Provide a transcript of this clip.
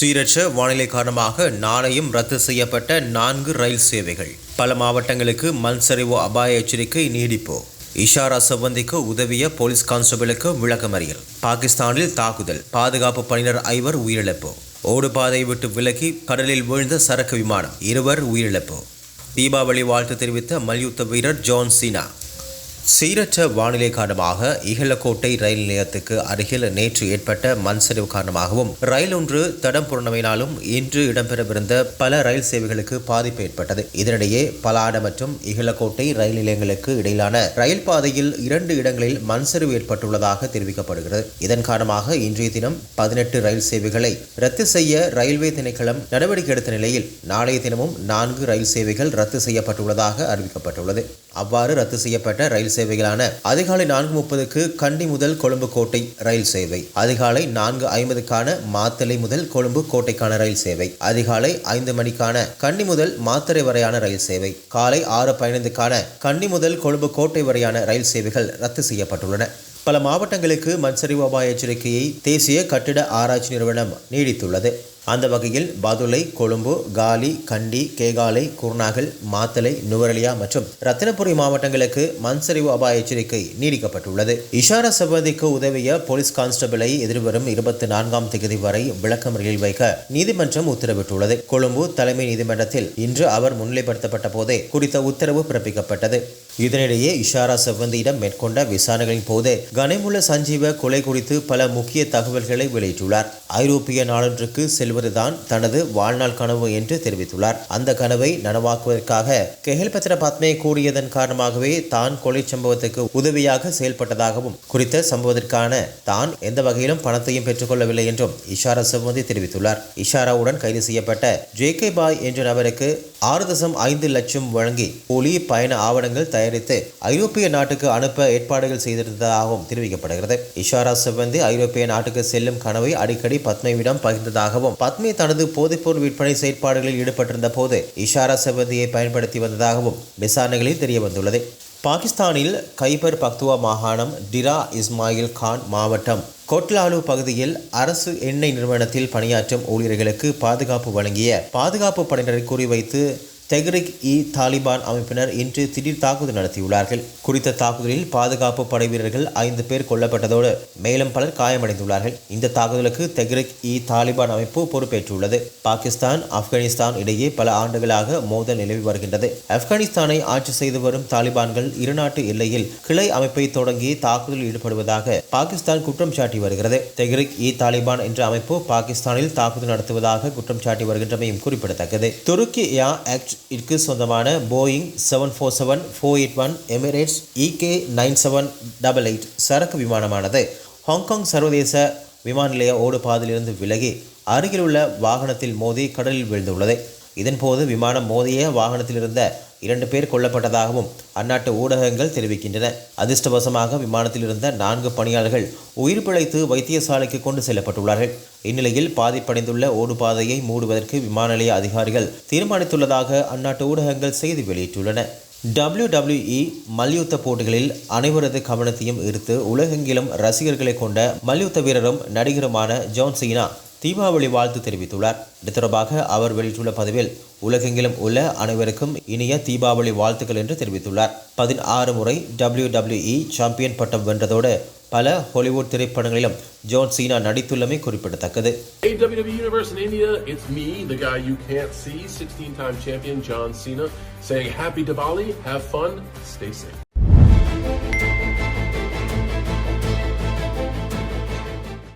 சீரற்ற வானிலை காரணமாக நாளையும் ரத்து செய்யப்பட்ட நான்கு ரயில் சேவைகள். பல மாவட்டங்களுக்கு மண் சரிவு அபாய எச்சரிக்கை நீடிப்பு. இஷாரா சம்பந்திக்கு உதவிய போலீஸ் கான்ஸ்டபிளுக்கு விளக்கமறியல். பாகிஸ்தானில் தாக்குதல். பாதுகாப்பு பணியினர் ஐவர் உயிரிழப்பு. ஓடுபாதை விட்டு விலகி கடலில் வீழ்ந்த சரக்கு விமானம். இருவர் உயிரிழப்பு. தீபாவளி வாழ்த்து தெரிவித்த மல்யுத்த வீரர் ஜான் சீனா. சீரற்ற வானிலை காரணமாக இகலக்கோட்டை ரயில் நிலையத்துக்கு அருகில் நேற்று ஏற்பட்ட மண் சரிவு காரணமாகவும் ரயில் ஒன்று தடம் புரண்டமையினாலும் இன்று இடம்பெறவிருந்த பல ரயில் சேவைகளுக்கு பாதிப்பு ஏற்பட்டது. இதனிடையே பலாட மற்றும் இகலக்கோட்டை ரயில் நிலையங்களுக்கு இடையிலான ரயில் பாதையில் இரண்டு இடங்களில் மண் சரிவு ஏற்பட்டுள்ளதாக தெரிவிக்கப்படுகிறது. இதன் காரணமாக இன்றைய தினம் பதினெட்டு ரயில் சேவைகளை ரத்து செய்ய ரயில்வே திணைக்களம் நடவடிக்கை எடுத்த நிலையில் நாளைய தினமும் நான்கு ரயில் சேவைகள் ரத்து செய்யப்பட்டுள்ளதாக அறிவிக்கப்பட்டுள்ளது. அவ்வாறு ரத்து செய்யப்பட்ட ரயில் சேவைகளான அதிகாலை நான்கு முப்பதுக்கு கண்டி முதல் கொழும்பு கோட்டை ரயில் சேவை அதிகாலை நான்கு ஐம்பதுக்கான மாத்தலை முதல் கொழும்பு கோட்டைக்கான ரயில் சேவை அதிகாலை ஐந்து மணிக்கான கண்டி முதல் மாத்தரை வரையான ரயில் சேவை காலை ஆறு பதினைந்துக்கான கண்டி முதல் கொழும்பு கோட்டை வரையான ரயில் சேவைகள் ரத்து செய்யப்பட்டுள்ளன. பல மாவட்டங்களுக்கு மண்சரிவு அபாய எச்சரிக்கையை தேசிய கட்டிட ஆராய்ச்சி நிறுவனம் நீடித்துள்ளது. அந்த வகையில் பதுளை கொழும்பு காலி கண்டி கேகாலை குர்நாகல் மாத்தலை நுவரலியா மற்றும் ரத்தினபுரி மாவட்டங்களுக்கு மண்சரிவு அபாய எச்சரிக்கை நீடிக்கப்பட்டுள்ளது. இஷாரா சபதிக்கு உதவிய போலீஸ் கான்ஸ்டபிளை எதிர்வரும் இருபத்தி நான்காம் தேதி வரை விளக்கமறியலில் வைக்க நீதிமன்றம் உத்தரவிட்டுள்ளது. கொழும்பு தலைமை நீதிமன்றத்தில் இன்று அவர் முன்னிலைப்படுத்தப்பட்ட போதே குறித்த உத்தரவு பிறப்பிக்கப்பட்டது. இதனிடையே இஷாரா செவ்வந்தியிடம் மேற்கொண்ட விசாரணைகளின் போது கனிமுள்ள சஞ்சீவ கொலை குறித்து பல முக்கிய தகவல்களை வெளியிட்டுள்ளார். ஐரோப்பிய நாளொன்றுக்கு செல்வதுதான் தனது வாழ்நாள் கனவு என்று தெரிவித்துள்ளார். அந்த கனவை நனவாக்குவதற்காக கெஹில் பத்ர பத்மே கூறியதன் காரணமாகவே தான் கொலை சம்பவத்துக்கு உதவியாக செயல்பட்டதாகவும் குறித்த சம்பவத்திற்கான தான் எந்த வகையிலும் பணத்தையும் பெற்றுக்கொள்ளவில்லை என்றும் இஷாரா செவ்வந்தி தெரிவித்துள்ளார். இஷாராவுடன் கைது செய்யப்பட்ட ஜே கே பாய் என்ற நபருக்கு ஆறு தசம் ஐந்து லட்சம் வழங்கி போலி பயண ஆவணங்கள் தயாரித்து ஐரோப்பிய நாட்டுக்கு அனுப்ப ஏற்பாடுகள் செய்திருந்ததாகவும் தெரிவிக்கப்படுகிறது. இஷாரா செவ்வந்தி ஐரோப்பிய நாட்டுக்கு செல்லும் கனவை அடிக்கடி பத்மேவிடம் பகிர்ந்ததாகவும் பத்மே தனது போதைப்பொருள் விற்பனை செயற்பாடுகளில் ஈடுபட்டிருந்த போது இஷாரா செவ்வந்தியை பயன்படுத்தி வந்ததாகவும் விசாரணைகளில் தெரிய வந்துள்ளது பாகிஸ்தானில் கைபர் பக்துவா மாகாணம் டிரா இஸ்மாயில் கான் மாவட்டம் கொட்லாலு பகுதியில் அரசு எண்ணெய் நிறுவனத்தில் பணியாற்றும் ஊழியர்களுக்கு பாதுகாப்பு வழங்கிய பாதுகாப்பு படையினரை குறிவைத்து தெஹ்ரிக் இ தாலிபான் அமைப்பினர் இன்று திடீர் தாக்குதல் நடத்தியுள்ளார்கள். குறித்த தாக்குதலில் பாதுகாப்பு படை வீரர்கள் ஐந்து பேர் கொல்லப்பட்டதோடு மேலும் பலர் காயமடைந்துள்ளார்கள். இந்த தாக்குதலுக்கு தெஹ்ரிக் இ தாலிபான் அமைப்பு பொறுப்பேற்றுள்ளது. பாகிஸ்தான் ஆப்கானிஸ்தான் இடையே பல ஆண்டுகளாக மோதல் நிலவி வருகின்றது. ஆப்கானிஸ்தானை ஆட்சி செய்து வரும் தாலிபான்கள் இருநாட்டு எல்லையில் கிளை அமைப்பை தொடங்கி தாக்குதலில் ஈடுபடுவதாக பாகிஸ்தான் குற்றம் சாட்டி வருகிறது. தெஹ்ரிக் இ தாலிபான் என்ற அமைப்பு பாகிஸ்தானில் தாக்குதல் நடத்துவதாக குற்றம் சாட்டி வருகின்றமையும் குறிப்பிடத்தக்கது. துருக்கி ஏர் ஆக்ட் இற்கு சொந்தமான Boeing seven four seven four eight one Emirates EK nine seven double eight சரக்கு விமானமானது. ஹாங்காங் சர்வதேச விமான நிலைய ஓடு பாதையிலிருந்து விலகி அருகிலுள்ள வாகனத்தில் மோதி கடலில் வீழ்ந்துள்ளது. இதன்போது விமானம் மோதிய வாகனத்தில் இருந்த இரண்டு பேர் கொல்லப்பட்டதாகவும் அந்நாட்டு ஊடகங்கள் தெரிவிக்கின்றன. அதிர்ஷ்டவசமாக விமானத்தில் இருந்த நான்கு பணியாளர்கள் உயிர் பிழைத்து வைத்தியசாலைக்கு கொண்டு செல்லப்பட்டுள்ளார்கள். இந்நிலையில் பாதிப்படைந்துள்ள ஓடுபாதையை மூடுவதற்கு விமான நிலைய அதிகாரிகள் தீர்மானித்துள்ளதாக அந்நாட்டு ஊடகங்கள் செய்தி வெளியிட்டுள்ளன. டபிள்யூடபிள்யூஇ மல்யுத்த போட்டிகளில் அனைவரது கவனத்தையும் ஈர்த்து உலகெங்கிலும் ரசிகர்களை கொண்ட மல்யுத்த வீரரும் நடிகருமான ஜான் சீனா தீபாவளி வாழ்த்து தெரிவித்துள்ளார். இது தொடர்பாக அவர் வெளியிட்டுள்ள பதிவில் உலகெங்கிலும் உள்ள அனைவருக்கும் இனிய தீபாவளி வாழ்த்துக்கள் என்று தெரிவித்துள்ளார். பதினாறு முறை டபிள்யூடபிள்யூஇ சாம்பியன் பட்டம் வென்றதோடு பல ஹாலிவுட் திரைப்படங்களிலும் ஜான் சீனா நடித்துள்ளமை குறிப்பிடத்தக்கது Hey, WWE Universe in India, it's me, the guy you can't see, 16 time champion John Cena, saying Happy Diwali, have fun, stay safe.